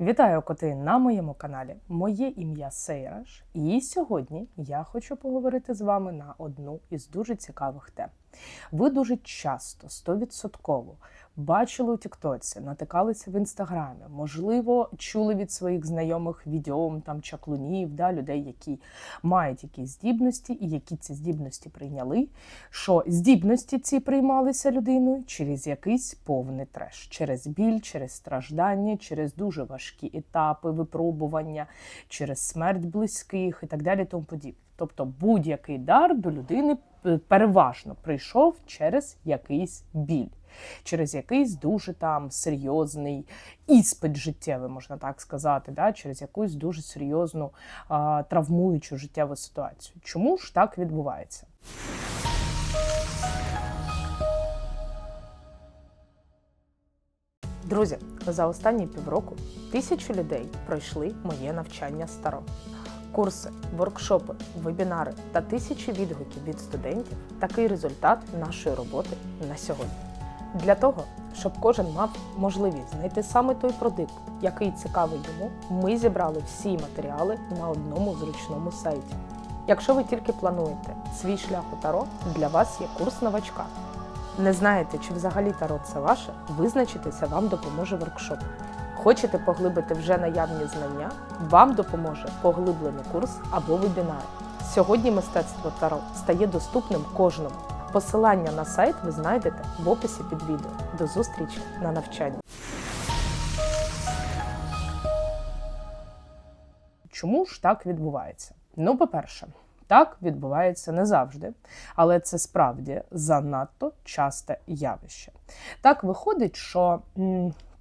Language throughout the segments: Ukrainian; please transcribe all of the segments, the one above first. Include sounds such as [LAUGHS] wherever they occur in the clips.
Вітаю коти на моєму каналі. Моє ім'я Сейраш, і сьогодні я хочу поговорити з вами на одну із дуже цікавих тем. Ви дуже часто, стовідсотково, бачили у Тіктоці, натикалися в інстаграмі, можливо, чули від своїх знайомих відьом, там чаклунів, да, людей, які мають якісь здібності і які ці здібності прийняли. Що здібності ці приймалися людиною через якийсь повний треш, через біль, через страждання, через дуже важкі етапи випробування, через смерть близьких і так далі. Тому подібне. Тобто будь-який дар до людини переважно прийшов через якийсь біль, через якийсь дуже там серйозний іспит життєвий, можна так сказати, да? через якусь дуже серйозну а, травмуючу життєву ситуацію. Чому ж так відбувається? Друзі, за останні півроку тисячі людей пройшли моє навчання старо. Курси, воркшопи, вебінари та тисячі відгуків від студентів такий результат нашої роботи на сьогодні. Для того, щоб кожен мав можливість знайти саме той продукт, який цікавий йому, ми зібрали всі матеріали на одному зручному сайті. Якщо ви тільки плануєте свій шлях у таро, для вас є курс новачка. Не знаєте, чи взагалі таро це ваше, визначитися вам допоможе воркшоп. Хочете поглибити вже наявні знання? Вам допоможе поглиблений курс або вебінар. Сьогодні мистецтво Таро стає доступним кожному. Посилання на сайт ви знайдете в описі під відео. До зустрічі на навчанні. Чому ж так відбувається? Ну, по-перше, так відбувається не завжди, але це справді занадто часте явище. Так виходить, що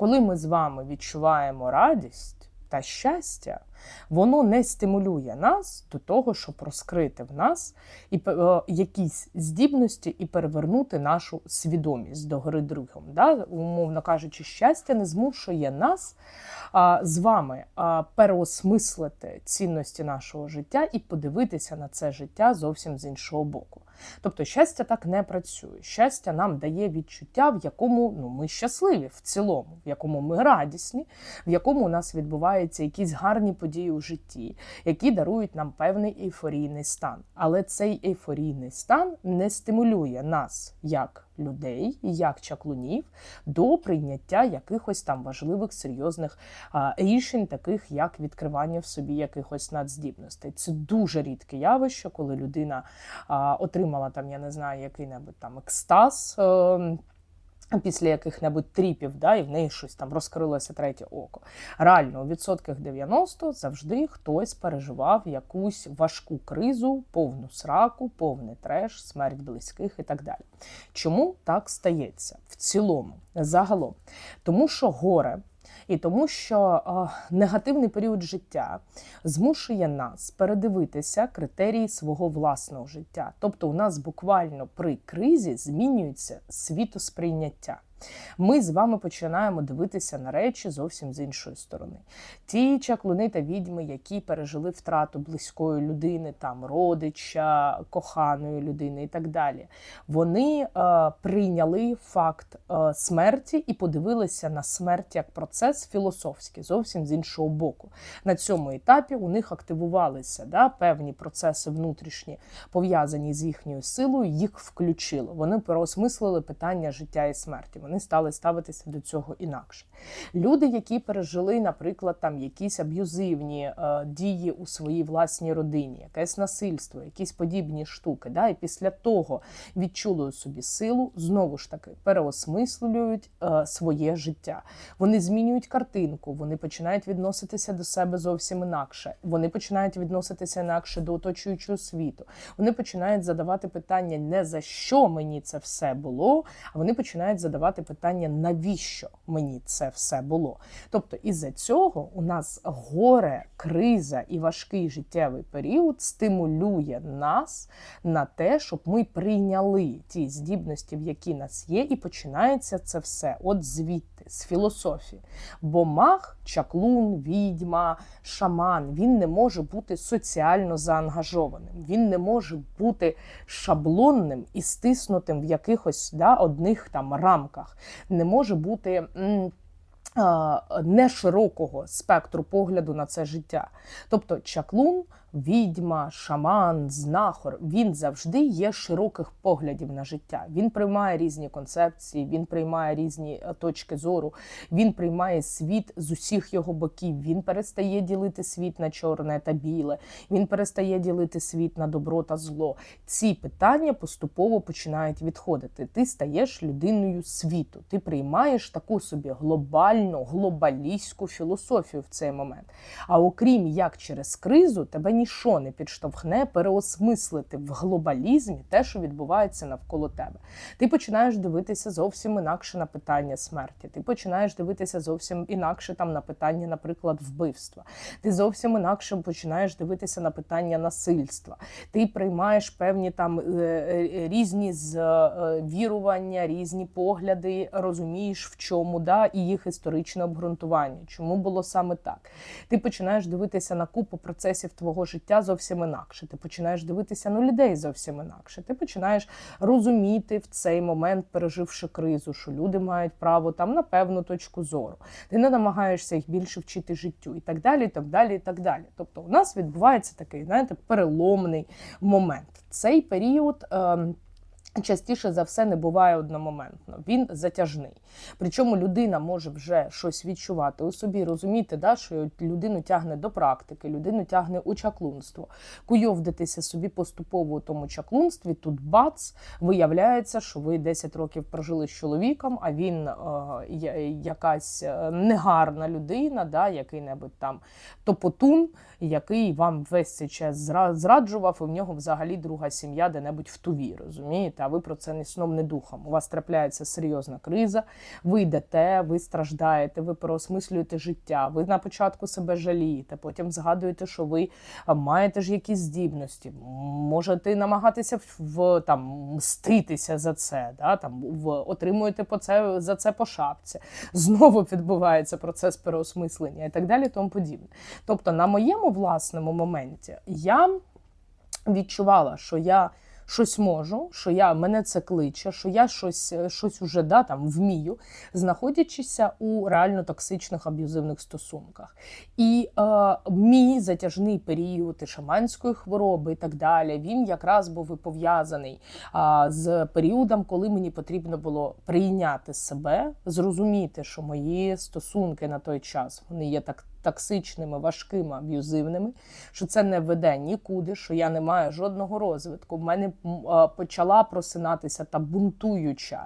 коли ми з вами відчуваємо радість та щастя, воно не стимулює нас до того, щоб розкрити в нас і е, якісь здібності і перевернути нашу свідомість до гори другом. Да? Умовно кажучи, щастя не змушує нас а, з вами а, переосмислити цінності нашого життя і подивитися на це життя зовсім з іншого боку. Тобто щастя так не працює. Щастя нам дає відчуття, в якому ну, ми щасливі в цілому, в якому ми радісні, в якому у нас відбуваються якісь гарні події у житті, які дарують нам певний ейфорійний стан. Але цей ейфорійний стан не стимулює нас як людей, як чаклунів, до прийняття якихось там важливих серйозних рішень, таких як відкривання в собі якихось надздібностей. Це дуже рідке явище, коли людина отримала там, я не знаю, який-небудь там екстаз. Е, Після яких-небудь тріпів, да, і в неї щось там розкрилося третє око. Реально, у відсотках 90 завжди хтось переживав якусь важку кризу, повну сраку, повний треш, смерть близьких і так далі. Чому так стається в цілому, загалом? Тому що горе і тому, що е, негативний період життя змушує нас передивитися критерії свого власного життя. Тобто, у нас буквально при кризі змінюється світосприйняття. Ми з вами починаємо дивитися на речі зовсім з іншої сторони. Ті чаклуни та відьми, які пережили втрату близької людини, там родича, коханої людини і так далі, вони е, прийняли факт е, смерті і подивилися на смерть як процес філософський, зовсім з іншого боку. На цьому етапі у них активувалися да, певні процеси внутрішні, пов'язані з їхньою силою, їх включило. Вони переосмислили питання життя і смерті. Вони стали ставитися до цього інакше. Люди, які пережили, наприклад, там якісь аб'юзивні е, дії у своїй власній родині, якесь насильство, якісь подібні штуки, да, і після того відчули у собі силу, знову ж таки переосмислюють е, своє життя. Вони змінюють картинку, вони починають відноситися до себе зовсім інакше. Вони починають відноситися інакше до оточуючого світу. Вони починають задавати питання не за що мені це все було, а вони починають задавати питання, навіщо мені це все було. Тобто, із-за цього у нас горе, криза і важкий життєвий період стимулює нас на те, щоб ми прийняли ті здібності, в які нас є, і починається це все от звідти, з філософії. Бо маг, чаклун, відьма, шаман, він не може бути соціально заангажованим, він не може бути шаблонним і стиснутим в якихось да, одних там рамках, не може бути. Не широкого спектру погляду на це життя. Тобто чаклун відьма, шаман, знахор він завжди є широких поглядів на життя. Він приймає різні концепції, він приймає різні е, точки зору, він приймає світ з усіх його боків. Він перестає ділити світ на чорне та біле. Він перестає ділити світ на добро та зло. Ці питання поступово починають відходити. Ти стаєш людиною світу. Ти приймаєш таку собі глобальну, глобалістську філософію в цей момент. А окрім як через кризу, тебе ні ніщо не підштовхне переосмислити в глобалізмі те, що відбувається навколо тебе. Ти починаєш дивитися зовсім інакше на питання смерті. Ти починаєш дивитися зовсім інакше там на питання, наприклад, вбивства. Ти зовсім інакше починаєш дивитися на питання насильства. Ти приймаєш певні там е, е, різні звірування, різні погляди, розумієш, в чому да, і їх історичне обґрунтування. Чому було саме так? Ти починаєш дивитися на купу процесів твого життя зовсім інакше. Ти починаєш дивитися на людей зовсім інакше. Ти починаєш розуміти в цей момент, переживши кризу, що люди мають право там на певну точку зору. Ти не намагаєшся їх більше вчити життю і так далі, і так далі, і так далі. Тобто, у нас відбувається такий, знаєте, переломний момент. Цей період. Е Частіше за все не буває одномоментно, він затяжний. Причому людина може вже щось відчувати у собі, розуміти, да, що людину тягне до практики, людину тягне у чаклунство, куйовдитися собі поступово у тому чаклунстві. Тут бац, виявляється, що ви 10 років прожили з чоловіком, а він е, якась е, негарна людина, да, який-небудь там топотун, який вам весь цей час зраджував, і в нього взагалі друга сім'я де-небудь в туві, розумієте? А ви про це ні сном, ні духом. У вас трапляється серйозна криза, ви йдете, ви страждаєте, ви переосмислюєте життя. Ви на початку себе жалієте, потім згадуєте, що ви маєте ж якісь здібності, можете намагатися в там мститися за це, да, там в отримуєте по це за це по шапці. Знову відбувається процес переосмислення і так далі, тому подібне. Тобто, на моєму власному моменті я відчувала, що я щось можу, що я мене це кличе, що я щось е, щось уже да, там вмію, знаходячися у реально токсичних аб'юзивних стосунках. І е, мій затяжний період і шаманської хвороби і так далі, він якраз був і пов'язаний е, з періодом, коли мені потрібно було прийняти себе, зрозуміти, що мої стосунки на той час вони є так токсичними, важкими, аб'юзивними, що це не веде нікуди, що я не маю жодного розвитку. В мене почала просинатися та бунтуюча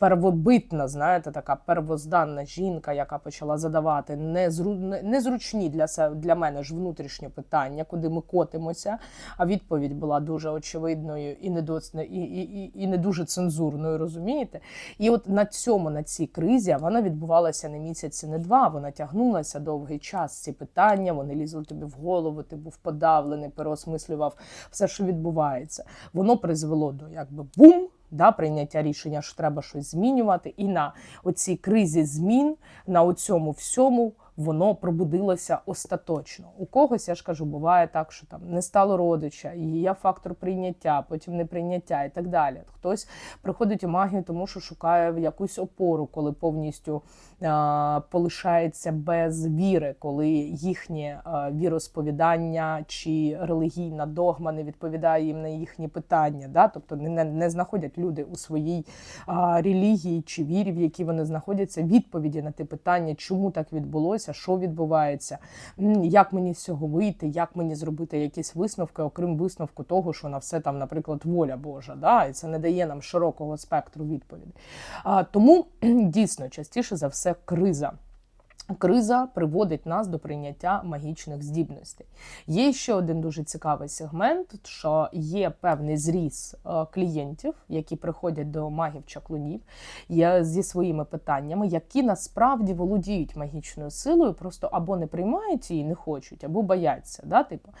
первобитна, знаєте, така первозданна жінка, яка почала задавати незру... незручні для себе для мене ж внутрішні питання, куди ми котимося. А відповідь була дуже очевидною і не до... і, і, і не дуже цензурною, розумієте? І от на цьому, на цій кризі, вона відбувалася не місяці, не два. Вона тягнулася довгий час. Ці питання вони лізли тобі в голову, ти був подавлений, переосмислював все, що відбувається. Воно призвело до якби бум да, прийняття рішення, що треба щось змінювати, і на оцій кризі змін на цьому всьому воно пробудилося остаточно. У когось я ж кажу, буває так, що там не стало родича, і є фактор прийняття, потім неприйняття і так далі. Хтось приходить у магію, тому що шукає якусь опору, коли повністю а, полишається без віри, коли їхнє а, віросповідання чи релігійна догма не відповідає їм на їхні питання. Да? Тобто не, не знаходять люди у своїй а, релігії чи вірі, в якій вони знаходяться, відповіді на те питання, чому так відбулося відбувається, що відбувається, як мені з цього вийти, як мені зробити якісь висновки, окрім висновку того, що на все там, наприклад, воля Божа. Да? І це не дає нам широкого спектру відповідей. Тому дійсно частіше за все криза. Криза приводить нас до прийняття магічних здібностей. Є ще один дуже цікавий сегмент, що є певний зріз е, клієнтів, які приходять до магів-чаклунів зі своїми питаннями, які насправді володіють магічною силою, просто або не приймають її, не хочуть, або бояться. Да? Типу,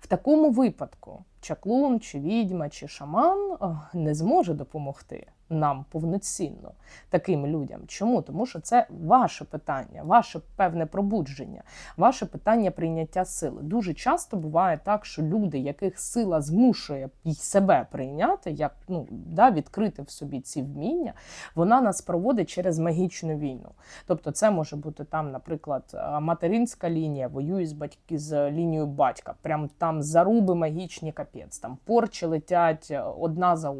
В такому випадку чаклун, чи відьма, чи шаман е, не зможе допомогти нам повноцінно таким людям. Чому? Тому що це ваше питання, ваше певне пробудження, ваше питання прийняття сили. Дуже часто буває так, що люди, яких сила змушує себе прийняти, як ну да, відкрити в собі ці вміння, вона нас проводить через магічну війну. Тобто, це може бути там, наприклад, материнська лінія воює з батьки з лінією батька. Прям там заруби магічні капець. Там порчі летять е, одна за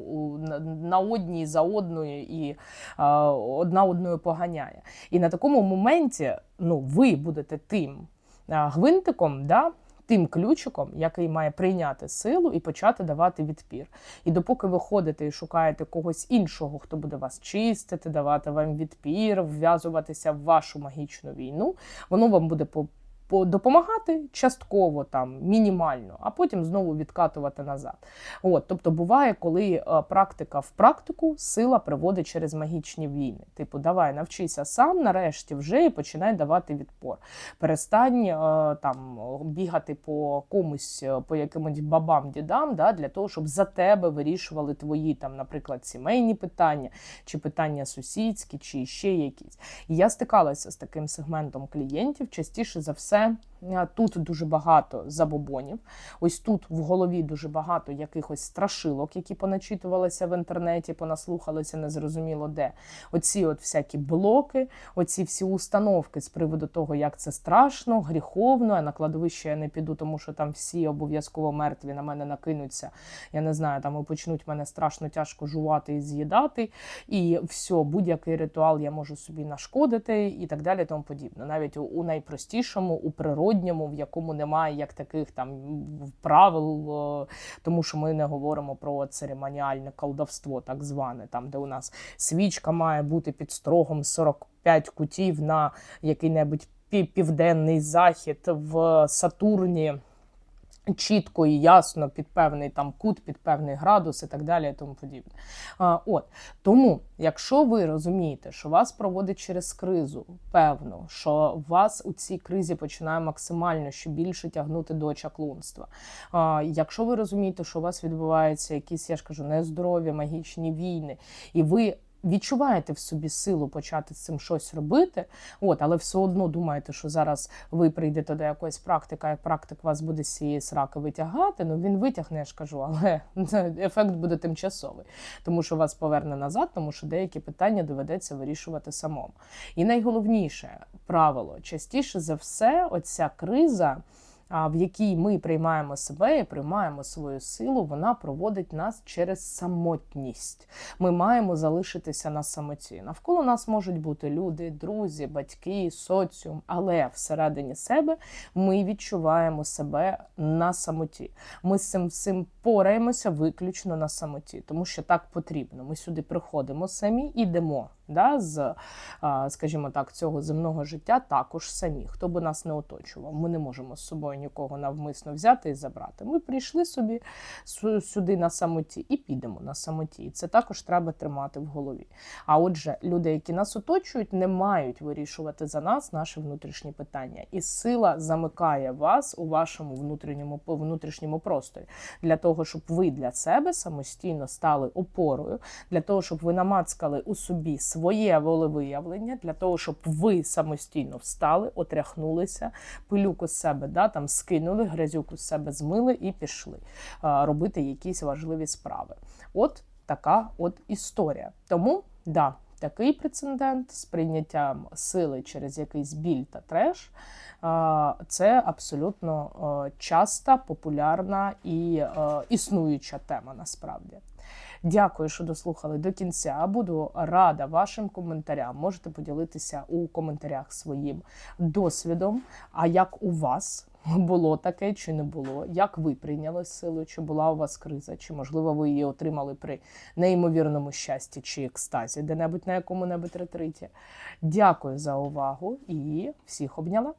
на одній за одною, і е, одна одною поганяє. І на такому моменті ну, ви будете тим е, гвинтиком, да, тим ключиком, який має прийняти силу і почати давати відпір. І допоки ви ходите і шукаєте когось іншого, хто буде вас чистити, давати вам відпір, вв'язуватися в вашу магічну війну, воно вам буде по- Допомагати частково там мінімально, а потім знову відкатувати назад. От, тобто буває, коли е, практика в практику сила приводить через магічні війни. Типу, давай навчися сам, нарешті вже і починай давати відпор. Перестань е, там бігати по комусь, е, по якимось бабам, дідам, да, для того, щоб за тебе вирішували твої там, наприклад, сімейні питання, чи питання сусідські, чи ще якісь. І я стикалася з таким сегментом клієнтів. Частіше за все, е, тут дуже багато забобонів. Ось тут в голові дуже багато якихось страшилок, які поначитувалися в інтернеті, понаслухалися незрозуміло де. Оці от всякі блоки, оці всі установки з приводу того, як це страшно, гріховно. А на кладовище я не піду, тому що там всі обов'язково мертві на мене накинуться. Я не знаю, там і почнуть мене страшно тяжко жувати і з'їдати. І все, будь-який ритуал я можу собі нашкодити і так далі. Тому подібне. Навіть у, найпростішому, у природньому, в якому немає як таких там правил, е, тому що ми не говоримо про церемоніальне колдовство, так зване, там де у нас свічка має бути під строгом 45 кутів на який-небудь пі- південний захід в Сатурні. Чітко і ясно під певний там кут, під певний градус і так далі, і тому подібне. А, от тому, якщо ви розумієте, що вас проводить через кризу, певно, що вас у цій кризі починає максимально ще більше тягнути до чаклунства. А, якщо ви розумієте, що у вас відбуваються якісь, я ж кажу, нездорові, магічні війни, і ви відчуваєте в собі силу почати з цим щось робити, от, але все одно думаєте, що зараз ви прийдете до якоїсь практики, і практик вас буде з цієї сраки витягати. Ну він витягне, я ж кажу, [LAUGHS] але ефект буде тимчасовий, тому що вас поверне назад, тому що деякі питання доведеться вирішувати самому. І найголовніше правило частіше за все, оця криза. В якій ми приймаємо себе і приймаємо свою силу, вона проводить нас через самотність. Ми маємо залишитися на самоті. Навколо нас можуть бути люди, друзі, батьки, соціум, але всередині себе ми відчуваємо себе на самоті. Ми з цим всім пораємося виключно на самоті, тому що так потрібно. Ми сюди приходимо самі, ідемо да, з, скажімо так, цього земного життя також самі. Хто би нас не оточував, ми не можемо з собою нікого навмисно взяти і забрати. Ми прийшли собі сюди на самоті і підемо на самоті. І це також треба тримати в голові. А отже, люди, які нас оточують, не мають вирішувати за нас наші внутрішні питання. І сила замикає вас у вашому внутрішньому внутрішньому просторі для того, щоб ви для себе самостійно стали опорою, для того, щоб ви намацкали у собі своє волевиявлення, для того, щоб ви самостійно встали, отряхнулися, пилюку з себе да, там скинули, грязюку з себе змили і пішли а, робити якісь важливі справи. От така от історія. Тому да. Такий прецедент з прийняттям сили через якийсь біль та треш це абсолютно часта, популярна і існуюча тема насправді. Дякую, що дослухали до кінця. Буду рада вашим коментарям. Можете поділитися у коментарях своїм досвідом. А як у вас було таке чи не було? Як ви прийняли силу? Чи була у вас криза? Чи можливо ви її отримали при неймовірному щасті чи екстазі, де-небудь на якому-небудь ретриті? Дякую за увагу і всіх обняла.